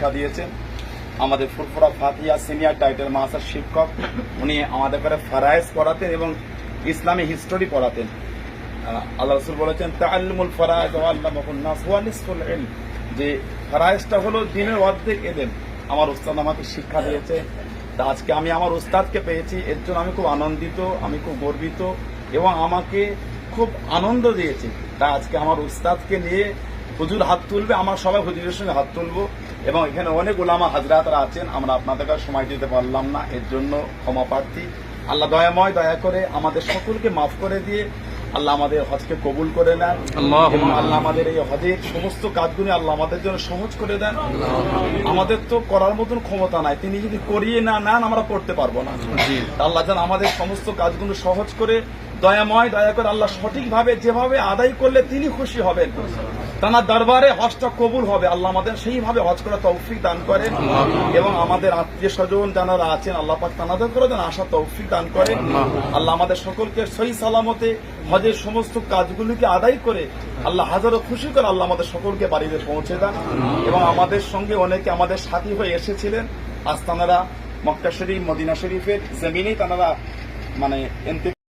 শিক্ষা দিয়েছেন। আমাদের ফুরফুরা ফাতিয়া সিনিয়র টাইটেল মাসার শিক্ষক, উনি আমাদের করে ফারায়েজ পড়াতেন এবং ইসলামী হিস্টোরি পড়াতেন। আল্লাহ রসুল বলেছেন, তাআল্লুমুল ফারায়েজ নিসফুল যে ফারায়েজটা হলো দিনের অর্ধেক এলেন আমার উস্তাদ আমাকে শিক্ষা দিয়েছে। তা আজকে আমি আমার উস্তাদকে পেয়েছি। এর জন্য আমি খুব আনন্দিত, আমি খুব গর্বিত এবং আমাকে খুব আনন্দ দিয়েছে। তা আজকে আমার উস্তাদকে নিয়ে হুজুর হাত তুলবে আমরা সবাই হুজুরের সঙ্গে হাত তুলবো। এবং এখানে অনেক ওলামা হাজরাতরা আছেন আমরা আপনাদেরকে আর সময় দিতে পারলাম না এর জন্য ক্ষমা প্রার্থী। আল্লাহ দয়াময় দয়া করে আমাদের সকলকে মাফ করে দিয়ে আল্লাহ আমাদের হজকে কবুল করে নেন। আল্লাহ আমাদের এই হজের সমস্ত কাজগুলি আল্লাহ আমাদের জন্য সহজ করে দেন। আমাদের তো করার মতন ক্ষমতা নাই তিনি যদি করিয়ে না নেন আমরা করতে পারব না। আল্লাহ যেন আমাদের সমস্ত কাজগুলো সহজ করে দয়াময়, দয়া করে আল্লাহ সঠিকভাবে যেভাবে আদায় করলে তিনি খুশি হবেন। তার দরবারে হজটা কবুল হবে। আল্লাহ আমাদের সেইভাবে হজ করা তৌফিক দান করেন। এবং আমাদের আত্মীয় স্বজন যারা আছেন, আল্লাহ পাক তানাদের করে দেন আশা তৌফিক দান করেন। আল্লাহ আমাদের সকলকে সহি সালামতে হজের সমস্ত কাজগুলিকে আদায় করে আল্লাহ হাজারো খুশি করে আল্লাহ আমাদের সকলকে বাড়িতে পৌঁছে দেন। এবং আমাদের সঙ্গে অনেকে আমাদের সাথী হয়ে এসেছিলেন। আজ তানারা মক্কা শরীফ, মদিনা শরীফের জমিনেই তানারা মানে